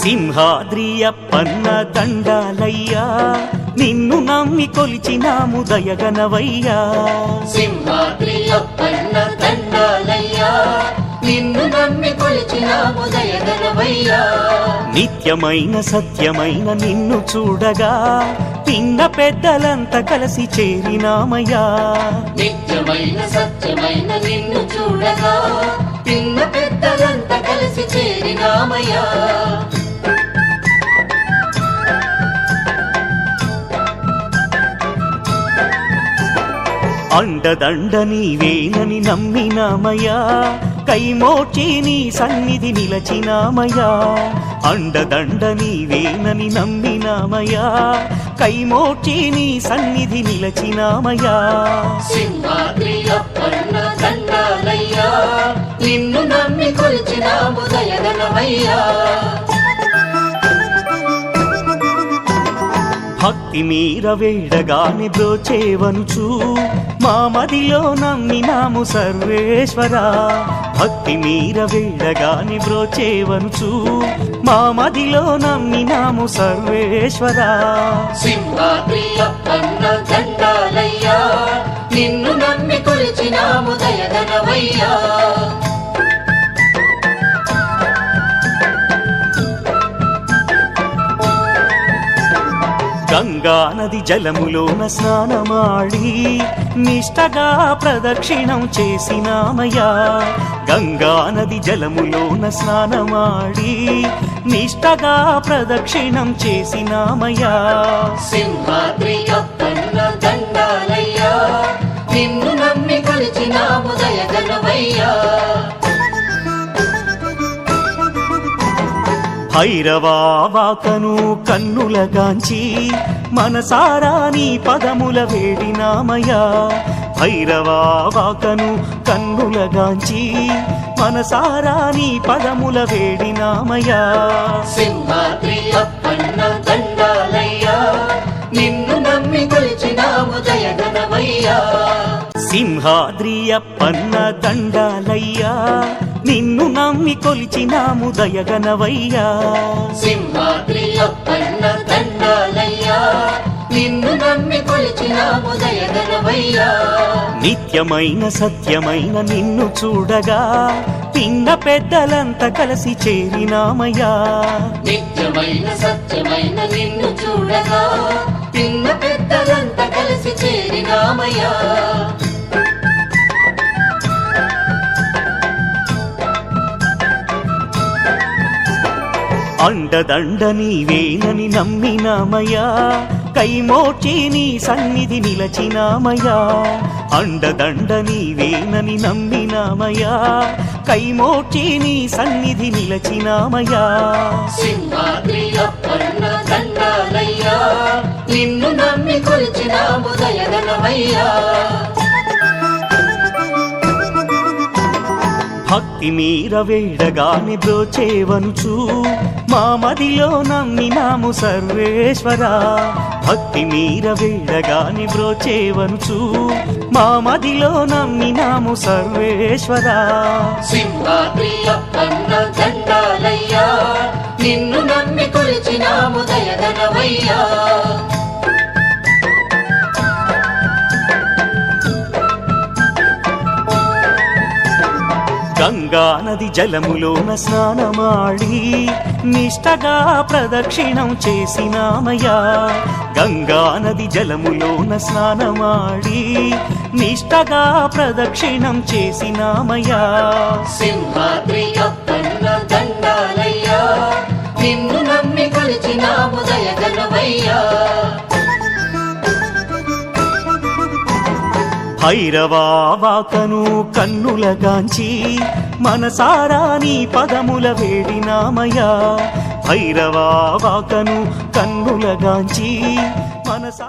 సింహాద్రి అప్పన్న దండాలయ్యా నిన్ను నమ్మి కొలిచినాము దయగనవయ్యా. సింహాద్రి అప్పన్న దండాలయ్యా నిన్ను నమ్మి కొలిచినాము దయగలవయ్యా నిత్యమైన సత్యమైన నిన్ను చూడగా పిన్న పెద్దలంతా కలిసి చేరినామయ్యా. నిత్యమైన సత్యమైన నిన్ను చూడగా పిన్న పెద్దలంతా కలిసి చేరినామయ్యా. అండదండ నీవేనని నమ్మినామయ్యా. కైమోచి నీ సన్నిధి నిలచినామయ్యా. అండదండ నీవేనని నమ్మినామయ్యా. కైమోచి నీ సన్నిధి నిలచినామయ్యా. సింహాద్రియప్ప భక్తి మీర వేడగాని బ్రోచేవనుచు మా మదిలో నమ్మినాము సర్వేశ్వర. భక్తి మీర వేడగాని బ్రోచేవనుచు మా మదిలో నమ్మినాము సర్వేశ్వర. సింహాద్రి అప్పన్న దండాలయ్యా గంగా నది జలములోన స్నానమాడి నిష్టగా ప్రదక్షిణం చేసినామయ్యా. గంగా నది జలములోన స్నానమాడి నిష్టగా ప్రదక్షిణం చేసినామయ్యా. సింహాద్రి భైరవాకను కన్నులగాంచి మనసారా నీ పదముల వేడినామయ్యా భైరవాకను కన్నులగాంచి మనసారా నీ పదముల వేడినామయ్యా సింహాద్రి అప్పన్న దండాలయ్యా నిన్ను నమ్మి కొలిచినాము దయగలవయ్యా సింహాద్రి అప్పన్న దండాలయ్యా నిన్ను నమ్మి కొలిచినాము దయగనవయ్యా. నిన్ను నమ్మి కొలిచినాము నిత్యమైన సత్యమైన నిన్ను చూడగా పిన్న పెద్దలంతా కలిసి చేరినామయ్యా. నిత్యమైన సత్యమైన నిన్ను చూడగా పిన్న పెద్దలంతా కలిసి చేరినామయ్యా. అండదండ నీవేనని నమ్మినామయ్యా. కైమోచి నీ సన్నిధి నిలచినామయ్యా. అండదండ నీవేనని నమ్మినామయ్యా. కైమోచి నీ సన్నిధి నిలచినామయ్యా. నిన్ను నమ్మి కొలిచినాము దయదనమయ్యా భక్తి మీర వేడగాని బ్రోచేవనుచు మా మదిలో నమ్మినాము సర్వేశ్వర. భక్తి మీర వేడగాని బ్రోచేవనుచు మా మదిలో నమ్మినాము సర్వేశ్వర. నిన్ను నమ్మి కొలిచినాము దయదనవయ్యా గంగా నది జలములోన స్నానమాడి నిష్టగా ప్రదక్షిణం చేసినామయ్యా గంగా నది జలములోన స్నానమాడి నిష్టగా ప్రదక్షిణం చేసినామయ్యా సింహాద్రి అప్పన్న దండాలయ్యా నిన్ను నమ్మి కొలిచినాము దయగలవయ్యా భైరవాకను కన్నులగాంచి మనసారా నీ పదముల వేడినామయ్యా భైరవాకను కన్నులగాంచి మనసా